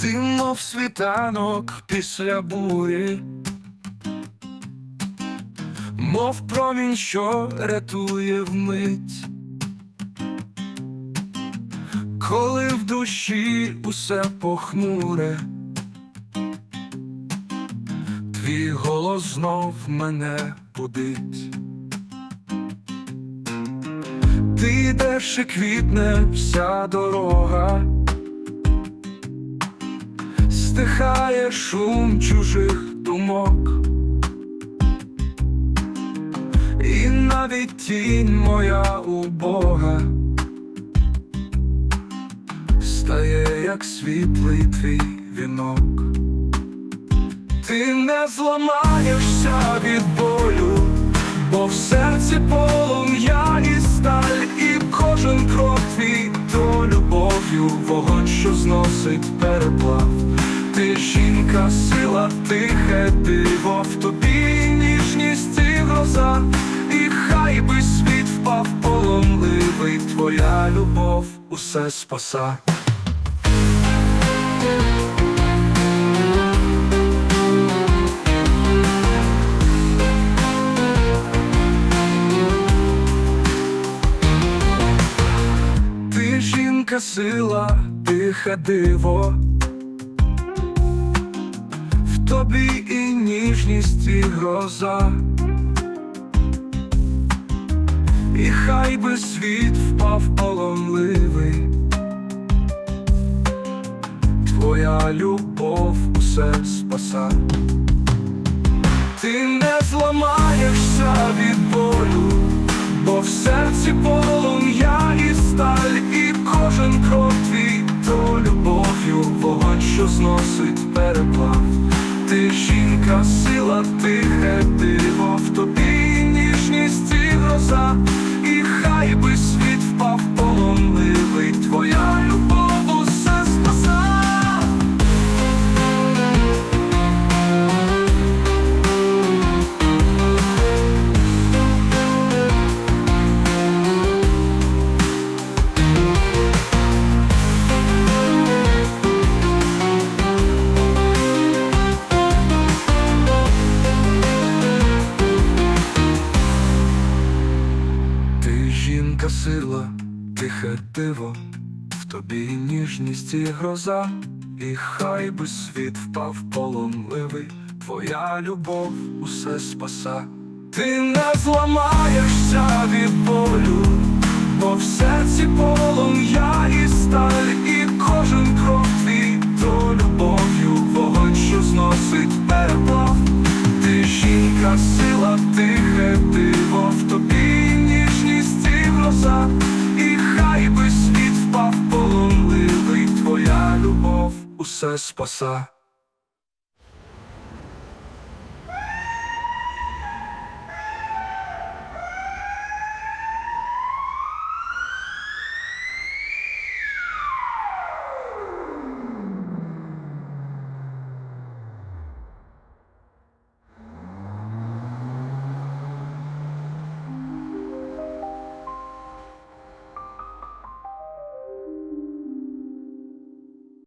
Ти мов світанок після бурі, мов промінь, що рятує вмить, коли в душі усе похмуре, твій голос знов мене будить. Ти йдеш і квітне вся дорога, стихає шум чужих думок, і навіть тінь моя убога стає, як світлий твій вінок. Ти не зламаєшся від болю, бо в серці полум'я і сталь, і кожен крок твій то любов'ю, вогонь, що зносить переплав. Ти жінка, сила, тихе диво, в тобі ніжність і гроза, і хай би світ впав поломливий, твоя любов усе спаса. Ти жінка, сила, тихе диво, тобі і ніжність, і гроза, і хай би світ впав поломливий, твоя любов усе спаса. Ти не зламаєшся від болю, бо в серці полум'я і сталь, і кожен крок твій то любов'ю, вогонь, що зносить переплав. Сила, тихе диво, в тобі ніжність і гроза, і хай би світ впав поломливий, твоя любов усе спаса. Ти не зламаєшся від болю, бо в серці полум'я хай би світ